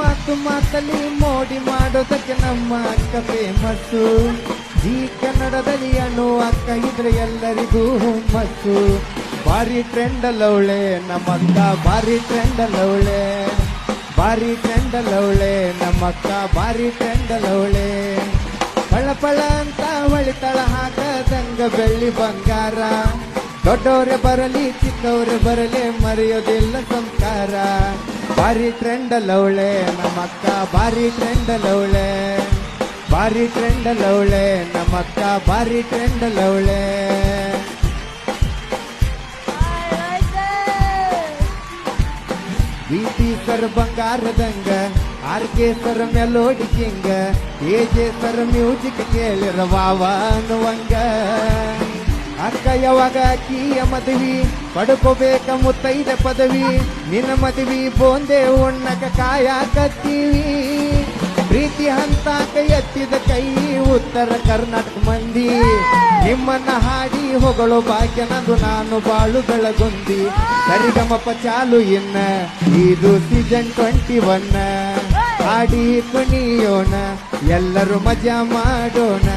ಮಾತು ಮಾತಲ್ಲಿ ಮೋಡಿ ಮಾಡೋದಕ್ಕೆ ನಮ್ಮ ಅಕ್ಕ ಫೇಮಸ್ಸು ಈ ಕನ್ನಡದಲ್ಲಿ ಅಣ್ಣು ಅಕ್ಕ ಇದ್ರೆ ಎಲ್ಲರಿಗೂ ಹುಮ್ಮಸ್ಸು. ಭಾರಿ ಟ್ರೆಂಡ್ ಅಲ್ಲವಳೆ ನಮ್ಮಕ್ಕ ಭಾರಿ ಟ್ರೆಂಡ್ ಅಲ್ಲವಳೆ ಭಾರಿ ಟ್ರೆಂಡ್ ಅಲ್ಲವಳೆ ನಮ್ಮಕ್ಕ ಭಾರಿ ಟ್ರೆಂಡ್ ಅಲ್ಲವಳೆ ಪಳಪಳ ಅಂತ ಹೊಳಿತಳ ಹಾಕದಂಗ ಬೆಳ್ಳಿ ಬಂಗಾರ. ದೊಡ್ಡವ್ರೆ ಬರಲಿ, ಚಿಕ್ಕವ್ರೆ ಬರಲಿ, ಮರೆಯೋದಿಲ್ಲ ಸಂಸ್ಕಾರ ಭಾರಿ ಟ್ರೆಂಡ್ ಅಲ್ಲವಳೆ ನಮ್ಮಕ್ಕ ಬಾರಿ ಟ್ರೆಂಡ್ ಅಲ್ಲವಳೆ ಬಾರಿ ಟ್ರೆಂಡ್ ಅಲ್ಲವಳೆ ನಮ್ಮಕ್ಕ ಬಾರಿ ಟ್ರೆಂಡ್ ಅಲ್ಲವಳೆ BT sir ಬಂಗಾರದಂಗ R K sir melody king A J sir music ಕೇಳಿರ ವಾವ ಅನ್ನುವಂಗ. ಯಾವಾಗ ಕೀಯ ಮದುವಿ, ಪಡ್ಕೋಬೇಕ ಮುತ್ತೈದ ಪದವಿ. ನಿನ್ನ ಮದುವಿ ಬೋಂದೆ ಉಣ್ಣಕ ಕಾಯಕತ್ತೀವಿ ಪ್ರೀತಿ ಹಂತ ಎತ್ತಿದ ಕೈ, ಉತ್ತರ ಕರ್ನಾಟಕ ಮಂದಿ. ನಿಮ್ಮನ್ನ ಹಾಡಿ ಹೊಗಳು ಭಾಗ್ಯ, ನಂದು ನಾನು ಬಾಳು ಬೆಳಗೊಂದಿ ಸರಿಗಮಪ ಚಾಲು ಇನ್ನ, ಇದು ಸೀಸನ್ ಟ್ವೆಂಟಿ ಒನ್ ಹಾಡಿ ಕುಣಿಯೋಣ, ಎಲ್ಲರೂ ಮಜಾ ಮಾಡೋಣ.